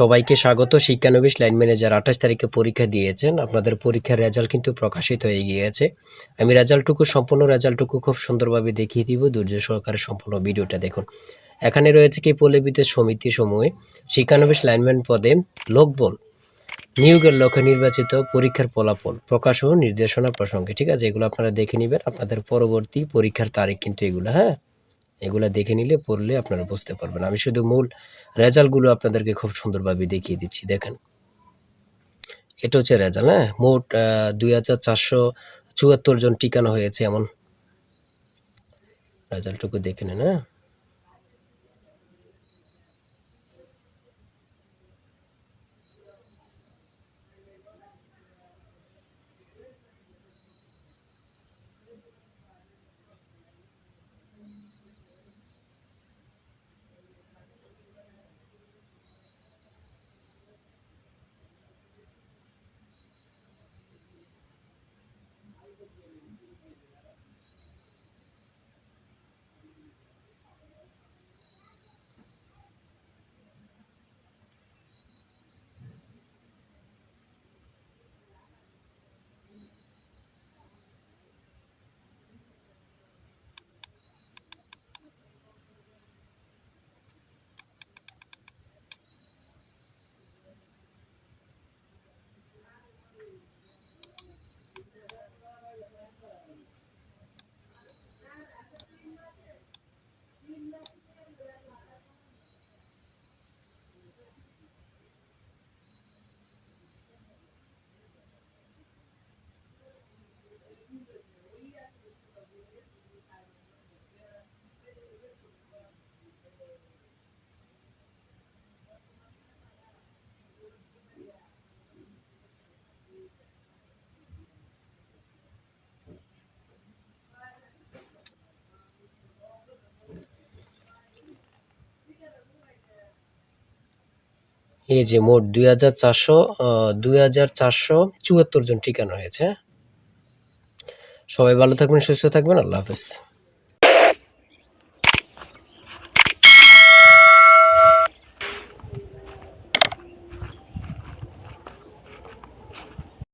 সবাইকে স্বাগত। শিক্ষানবিশ line manager আঠাশ তারিখে পরীক্ষা দিয়েছেন। আপনাদের পরীক্ষার রেজাল্ট কিন্তু প্রকাশিত হয়ে গিয়েছে। আমি রেজাল্টটুকু, সম্পূর্ণ রেজাল্টটুকু খুব সুন্দরভাবে দেখিয়ে দিব। ধৈর্য সহকারে সম্পূর্ণ ভিডিওটা দেখুন। এখানে রয়েছে কি পল্লীবিদ্যুৎ সমিতি সমূহে শিক্ষানবিশ লাইনম্যান পদে লোকবল নিয়োগের লক্ষ্যে নির্বাচিত পরীক্ষার ফলাফল, প্রকাশ ও নির্দেশনা প্রসঙ্গে। ঠিক আছে? এগুলো আপনারা দেখে নেবেন। আপনাদের পরবর্তী পরীক্ষার তারিখ কিন্তু এগুলো হ্যাঁ? এগুলা দেখে নিলে, পড়লে আপনারা বুঝতে পারবেন। আমি শুধু মূল রেজাল্টগুলো আপনাদেরকে খুব সুন্দরভাবে দেখিয়ে দিচ্ছি, দেখেন। এটা হচ্ছে রেজাল্ট হ্যাঁ? মোট দুই হাজার চারশো চুয়াত্তর জন টিকানো হয়েছে এমন। রেজাল্টটুকু দেখে নেন হ্যাঁ? এই যে মোট দুই হাজার চারশো দুই হাজার চারশো চুয়াত্তর জন ঠিকানা হয়েছে হ্যাঁ? সবাই ভালো থাকবেন, সুস্থ থাকবেন, আল্লাহ হাফেজ